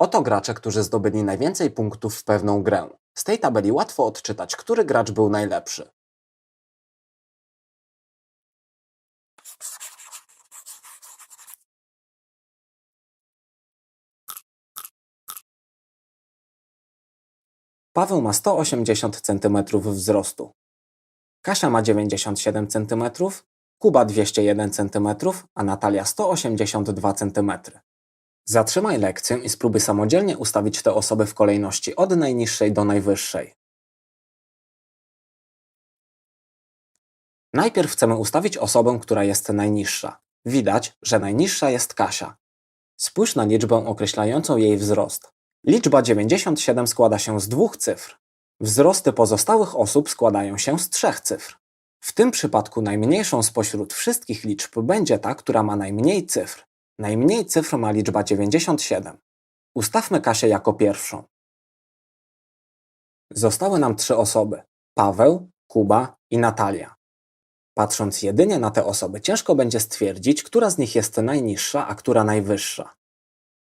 Oto gracze, którzy zdobyli najwięcej punktów w pewną grę. Z tej tabeli łatwo odczytać, który gracz był najlepszy. Paweł ma 180 cm wzrostu. Kasia ma 97 cm, Kuba 201 cm, a Natalia 182 cm. Zatrzymaj lekcję i spróbuj samodzielnie ustawić te osoby w kolejności od najniższej do najwyższej. Najpierw chcemy ustawić osobę, która jest najniższa. Widać, że najniższa jest Kasia. Spójrz na liczbę określającą jej wzrost. Liczba 97 składa się z dwóch cyfr. Wzrosty pozostałych osób składają się z trzech cyfr. W tym przypadku najmniejszą spośród wszystkich liczb będzie ta, która ma najmniej cyfr. Najmniej cyfr ma liczba 97. Ustawmy Kasię jako pierwszą. Zostały nam trzy osoby: Paweł, Kuba i Natalia. Patrząc jedynie na te osoby, ciężko będzie stwierdzić, która z nich jest najniższa, a która najwyższa.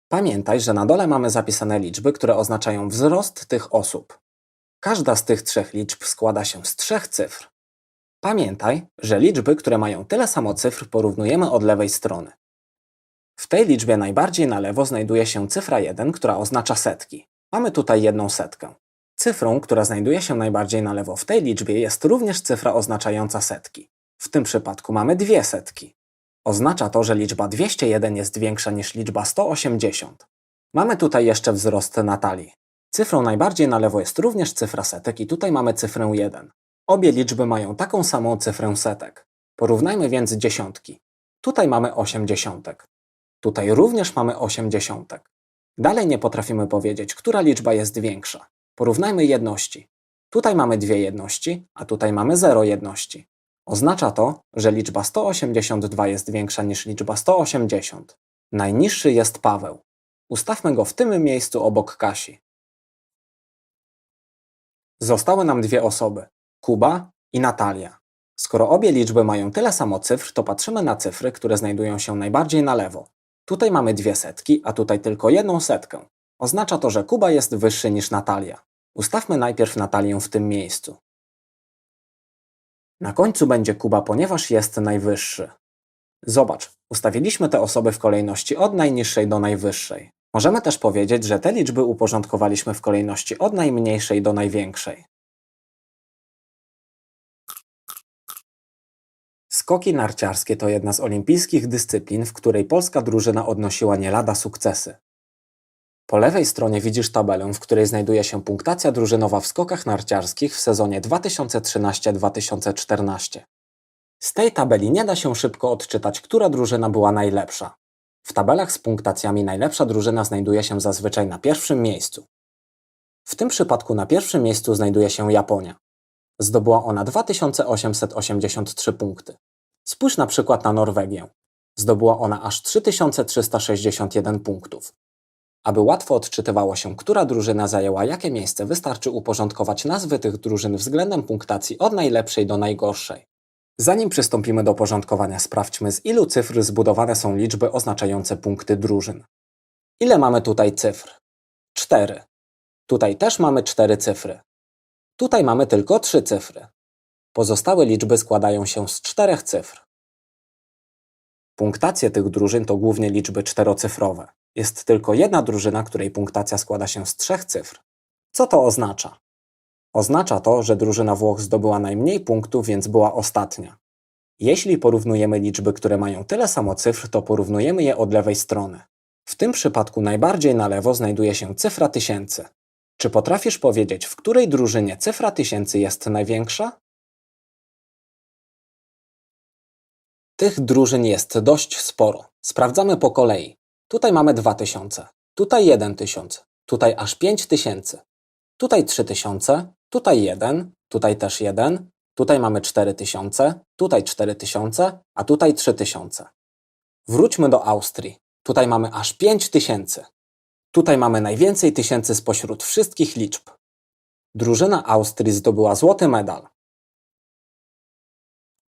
Pamiętaj, że na dole mamy zapisane liczby, które oznaczają wzrost tych osób. Każda z tych trzech liczb składa się z trzech cyfr. Pamiętaj, że liczby, które mają tyle samo cyfr, porównujemy od lewej strony. W tej liczbie najbardziej na lewo znajduje się cyfra 1, która oznacza setki. Mamy tutaj jedną setkę. Cyfrą, która znajduje się najbardziej na lewo w tej liczbie jest również cyfra oznaczająca setki. W tym przypadku mamy dwie setki. Oznacza to, że liczba 201 jest większa niż liczba 180. Mamy tutaj jeszcze wzrost Natalii. Cyfrą najbardziej na lewo jest również cyfra setek i tutaj mamy cyfrę 1. Obie liczby mają taką samą cyfrę setek. Porównajmy więc dziesiątki. Tutaj mamy 8 dziesiątek. Tutaj również mamy 8 dziesiątek. Dalej nie potrafimy powiedzieć, która liczba jest większa. Porównajmy jedności. Tutaj mamy dwie jedności, a tutaj mamy 0 jedności. Oznacza to, że liczba 182 jest większa niż liczba 180. Najniższy jest Paweł. Ustawmy go w tym miejscu obok Kasi. Zostały nam dwie osoby: Kuba i Natalia. Skoro obie liczby mają tyle samo cyfr, to patrzymy na cyfry, które znajdują się najbardziej na lewo. Tutaj mamy dwie setki, a tutaj tylko jedną setkę. Oznacza to, że Kuba jest wyższy niż Natalia. Ustawmy najpierw Natalię w tym miejscu. Na końcu będzie Kuba, ponieważ jest najwyższy. Zobacz, ustawiliśmy te osoby w kolejności od najniższej do najwyższej. Możemy też powiedzieć, że te liczby uporządkowaliśmy w kolejności od najmniejszej do największej. Skoki narciarskie to jedna z olimpijskich dyscyplin, w której polska drużyna odnosiła nie lada sukcesy. Po lewej stronie widzisz tabelę, w której znajduje się punktacja drużynowa w skokach narciarskich w sezonie 2013-2014. Z tej tabeli nie da się szybko odczytać, która drużyna była najlepsza. W tabelach z punktacjami najlepsza drużyna znajduje się zazwyczaj na pierwszym miejscu. W tym przypadku na pierwszym miejscu znajduje się Japonia. Zdobyła ona 2883 punkty. Spójrz na przykład na Norwegię. Zdobyła ona aż 3361 punktów. Aby łatwo odczytywało się, która drużyna zajęła jakie miejsce, wystarczy uporządkować nazwy tych drużyn względem punktacji od najlepszej do najgorszej. Zanim przystąpimy do porządkowania, sprawdźmy z ilu cyfr zbudowane są liczby oznaczające punkty drużyn. Ile mamy tutaj cyfr? 4. Tutaj też mamy 4 cyfry. Tutaj mamy tylko 3 cyfry. Pozostałe liczby składają się z czterech cyfr. Punktacje tych drużyn to głównie liczby czterocyfrowe. Jest tylko jedna drużyna, której punktacja składa się z trzech cyfr. Co to oznacza? Oznacza to, że drużyna Włoch zdobyła najmniej punktów, więc była ostatnia. Jeśli porównujemy liczby, które mają tyle samo cyfr, to porównujemy je od lewej strony. W tym przypadku najbardziej na lewo znajduje się cyfra tysięcy. Czy potrafisz powiedzieć, w której drużynie cyfra tysięcy jest największa? Tych drużyn jest dość sporo. Sprawdzamy po kolei. Tutaj mamy 2000, tutaj 1000, tutaj aż 5000, tutaj 3000, tutaj 1, tutaj też 1, tutaj mamy 4000, tutaj 4000, a tutaj 3000. Wróćmy do Austrii. Tutaj mamy aż 5000. Tutaj mamy najwięcej tysięcy spośród wszystkich liczb. Drużyna Austrii zdobyła złoty medal.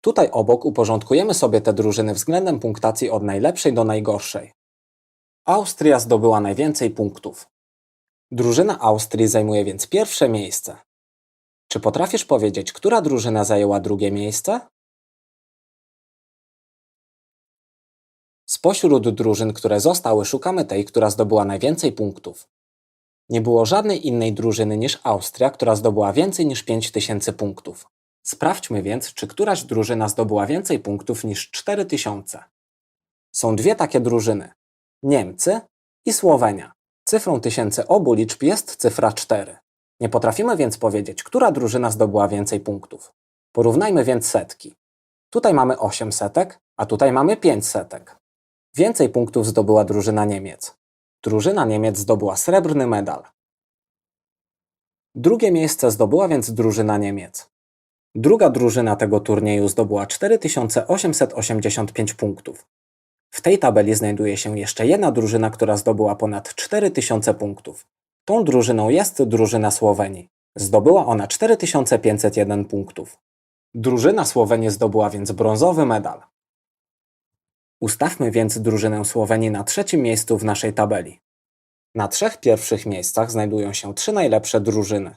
Tutaj obok uporządkujemy sobie te drużyny względem punktacji od najlepszej do najgorszej. Austria zdobyła najwięcej punktów. Drużyna Austrii zajmuje więc pierwsze miejsce. Czy potrafisz powiedzieć, która drużyna zajęła drugie miejsce? Spośród drużyn, które zostały, szukamy tej, która zdobyła najwięcej punktów. Nie było żadnej innej drużyny niż Austria, która zdobyła więcej niż 5000 punktów. Sprawdźmy więc, czy któraś drużyna zdobyła więcej punktów niż 4000. Są dwie takie drużyny: Niemcy i Słowenia. Cyfrą tysięcy obu liczb jest cyfra 4. Nie potrafimy więc powiedzieć, która drużyna zdobyła więcej punktów. Porównajmy więc setki. Tutaj mamy 8 setek, a tutaj mamy 5 setek. Więcej punktów zdobyła drużyna Niemiec. Drużyna Niemiec zdobyła srebrny medal. Drugie miejsce zdobyła więc drużyna Niemiec. Druga drużyna tego turnieju zdobyła 4885 punktów. W tej tabeli znajduje się jeszcze jedna drużyna, która zdobyła ponad 4000 punktów. Tą drużyną jest drużyna Słowenii. Zdobyła ona 4501 punktów. Drużyna Słowenii zdobyła więc brązowy medal. Ustawmy więc drużynę Słowenii na trzecim miejscu w naszej tabeli. Na trzech pierwszych miejscach znajdują się trzy najlepsze drużyny.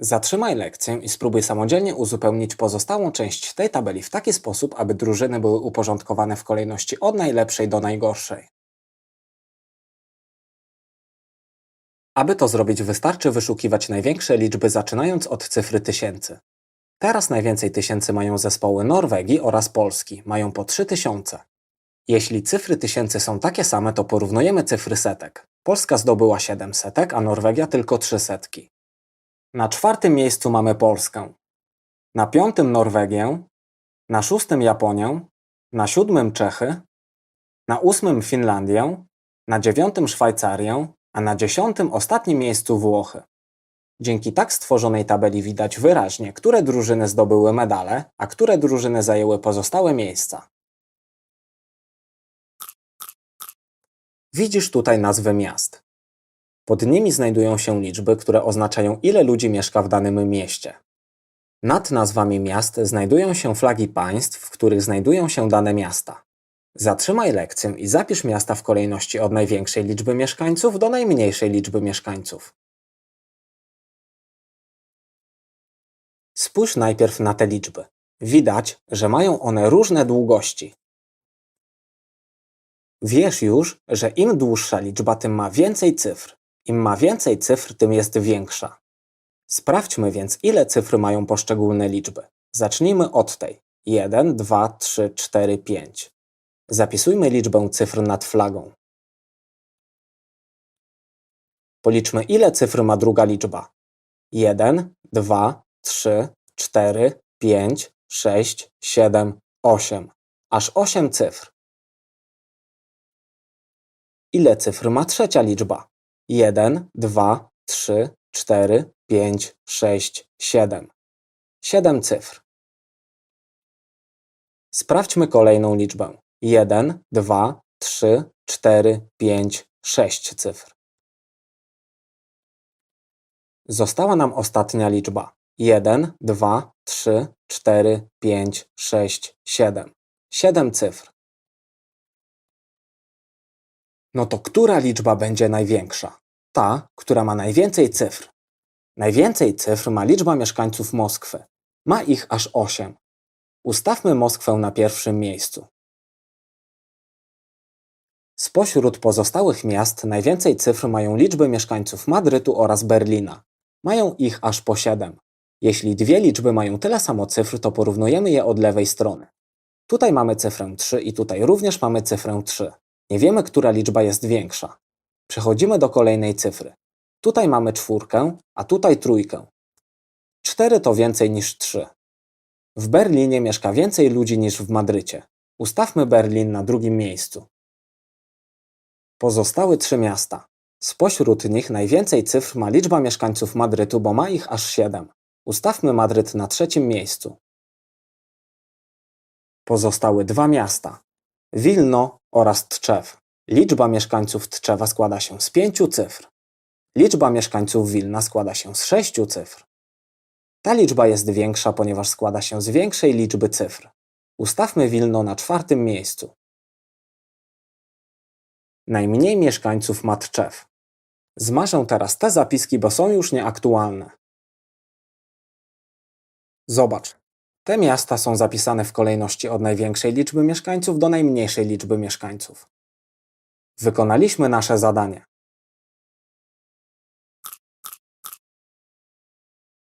Zatrzymaj lekcję i spróbuj samodzielnie uzupełnić pozostałą część tej tabeli w taki sposób, aby drużyny były uporządkowane w kolejności od najlepszej do najgorszej. Aby to zrobić, wystarczy wyszukiwać największe liczby zaczynając od cyfry tysięcy. Teraz najwięcej tysięcy mają zespoły Norwegii oraz Polski, mają po 3000. Jeśli cyfry tysięcy są takie same, to porównujemy cyfry setek. Polska zdobyła 7 setek, a Norwegia tylko 3 setki. Na czwartym miejscu mamy Polskę. Na piątym Norwegię. Na szóstym Japonię. Na siódmym Czechy. Na ósmym Finlandię. Na dziewiątym Szwajcarię, a na dziesiątym ostatnim miejscu Włochy. Dzięki tak stworzonej tabeli widać wyraźnie, które drużyny zdobyły medale, a które drużyny zajęły pozostałe miejsca. Widzisz tutaj nazwy miast. Pod nimi znajdują się liczby, które oznaczają ile ludzi mieszka w danym mieście. Nad nazwami miast znajdują się flagi państw, w których znajdują się dane miasta. Zatrzymaj lekcję i zapisz miasta w kolejności od największej liczby mieszkańców do najmniejszej liczby mieszkańców. Spójrz najpierw na te liczby. Widać, że mają one różne długości. Wiesz już, że im dłuższa liczba, tym ma więcej cyfr. Im ma więcej cyfr, tym jest większa. Sprawdźmy więc, ile cyfr mają poszczególne liczby. Zacznijmy od tej. 1, 2, 3, 4, 5. Zapisujmy liczbę cyfr nad flagą. Policzmy, ile cyfr ma druga liczba. 1, 2, 3, 4, 5, 6, 7, 8. Aż 8 cyfr. Ile cyfr ma trzecia liczba? 1, 2, 3, 4, 5, 6, 7. 7 cyfr. Sprawdźmy kolejną liczbę. 1, 2, 3, 4, 5, 6 cyfr. Została nam ostatnia liczba. 1, 2, 3, 4, 5, 6, 7. 7 cyfr. No to która liczba będzie największa? Ta, która ma najwięcej cyfr. Najwięcej cyfr ma liczba mieszkańców Moskwy. Ma ich aż 8. Ustawmy Moskwę na pierwszym miejscu. Spośród pozostałych miast najwięcej cyfr mają liczby mieszkańców Madrytu oraz Berlina. Mają ich aż po 7. Jeśli dwie liczby mają tyle samo cyfr, to porównujemy je od lewej strony. Tutaj mamy cyfrę 3 i tutaj również mamy cyfrę 3. Nie wiemy, która liczba jest większa. Przechodzimy do kolejnej cyfry. Tutaj mamy czwórkę, a tutaj trójkę. 4 to więcej niż 3. W Berlinie mieszka więcej ludzi niż w Madrycie. Ustawmy Berlin na drugim miejscu. Pozostałe trzy miasta. Spośród nich najwięcej cyfr ma liczba mieszkańców Madrytu, bo ma ich aż 7. Ustawmy Madryt na trzecim miejscu. Pozostały dwa miasta. Wilno oraz Tczew. Liczba mieszkańców Tczewa składa się z pięciu cyfr. Liczba mieszkańców Wilna składa się z sześciu cyfr. Ta liczba jest większa, ponieważ składa się z większej liczby cyfr. Ustawmy Wilno na czwartym miejscu. Najmniej mieszkańców ma Tczew. Zmarzę teraz te zapiski, bo są już nieaktualne. Zobacz. Te miasta są zapisane w kolejności od największej liczby mieszkańców do najmniejszej liczby mieszkańców. Wykonaliśmy nasze zadanie.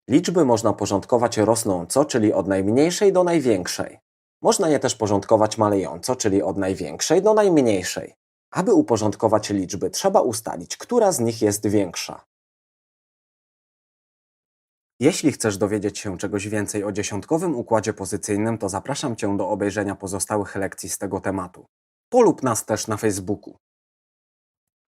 Liczby można porządkować rosnąco, czyli od najmniejszej do największej. Można je też porządkować malejąco, czyli od największej do najmniejszej. Aby uporządkować liczby, trzeba ustalić, która z nich jest większa. Jeśli chcesz dowiedzieć się czegoś więcej o dziesiątkowym układzie pozycyjnym, to zapraszam Cię do obejrzenia pozostałych lekcji z tego tematu. Polub nas też na Facebooku.